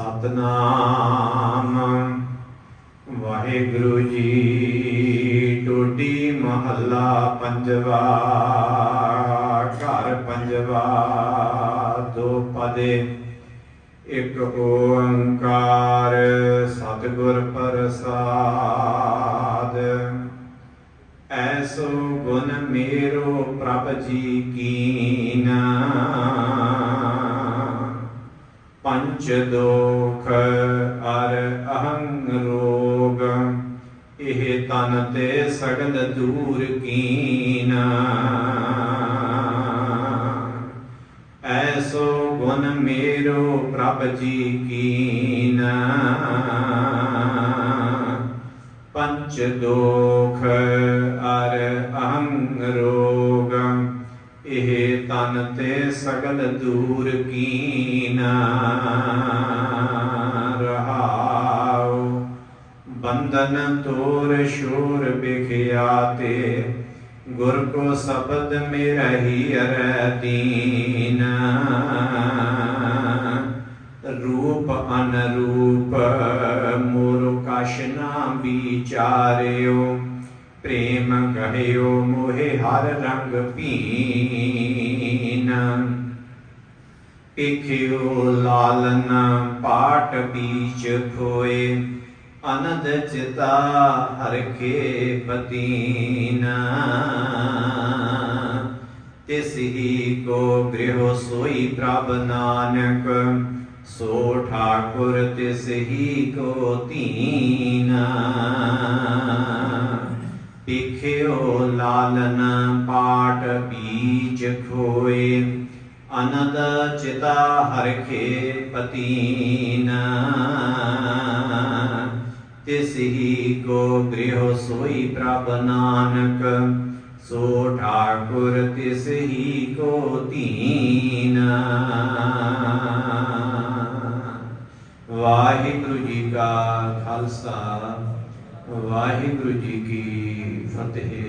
ਸਤਨਾਮ। ਵਾਹਿਗੁਰੂ ਜੀ ਟੋਡੀ ਮਹੱਲਾ ਪੰਜਵਾ, ਘਰ ਪੰਜਵਾ, ਦੋ ਪਦੇ, ਇਕ ਓੰਕਾਰ ਸਤਿਗੁਰ ਪ੍ਰਸਾਦ। ਐਸੋ ਗੁਣ ਮੇਰੋ ਪ੍ਰਭ ਜੀ ਕੀਨਾ। ਪੰਚ ਦੋਖ ਅਰ ਅਹੰਗ ਰੋਗ ਇਹ ਤਨ ਤੇ ਸਗਲ ਦੂਰ ਕੀਨਾ ਐਸੋ ਗੁਣ ਮੇਰੋ ਪ੍ਰਭ ਜੀ ਕੀਨਾ ਪੰਚ ਦੋਖ ਅਰ ਅਹੰਗ ਰੋਗ ਇਹ ਤਨ ਤੇ ਸਗਲ ਦੂਰ ਕੀਨਾ ਬੰਧਨ ਤੋਰ ਸ਼ੋਰ ਬਿਖਿਆਤੇ ਗੁਰ ਕੋ ਸ਼ਬਦ ਮੇਰਾ ਹੀ ਅਰੈ ਦੀਨ। ਰੂਪ ਅਨਰੂਪ, ਮੋਰ ਕਛ ਨਾ ਵਿਚਾਰਿਓ, ਪ੍ਰੇਮ ਕਹਿਓ ਮੋਹਿ ਹਰ ਰੰਗ ਪੀਨ। ਇਖਿਓ ਲਾਲਨ ਪਾਟ ਬੀਚ ਖੋਏ ਅਨੰਦ ਚਿਤਾ ਹਰਖੇ ਪਤੀਨ। ਤਿਸ ਹੀ ਕੋ ਗ੍ਰਹਿ ਸੋਈ ਪ੍ਰਭ ਨਾਨਕ, ਸੋ ਠਾਕੁਰ ਤਿਸ ਹੀ ਕੋ ਤੀਨ। ਪਿਖਿਓ ਲਾਲਨ ਪਾਟ ਬੀਜ ਖੋਏ, ਅਨੰਦ ਚਿਤਾ ਹਰ ਹਰਖੇ ਪਤੀਨ। ਤਿਸ ਹੀ ਕੋ ਗ੍ਰਹਿ ਸੋਈ ਪ੍ਰਭ ਨਾਨਕ, ਸੋ ਠਾਕੁਰ ਤਿਸ਼ਹੀ ਕੋ ਤੀਨ ਵਾਹਿਗੁਰੂ ਜੀ ਕਾ ਖਾਲਸਾ, ਵਾਹਿਗੁਰੂ ਜੀ ਕੀ ਫਤਿਹ।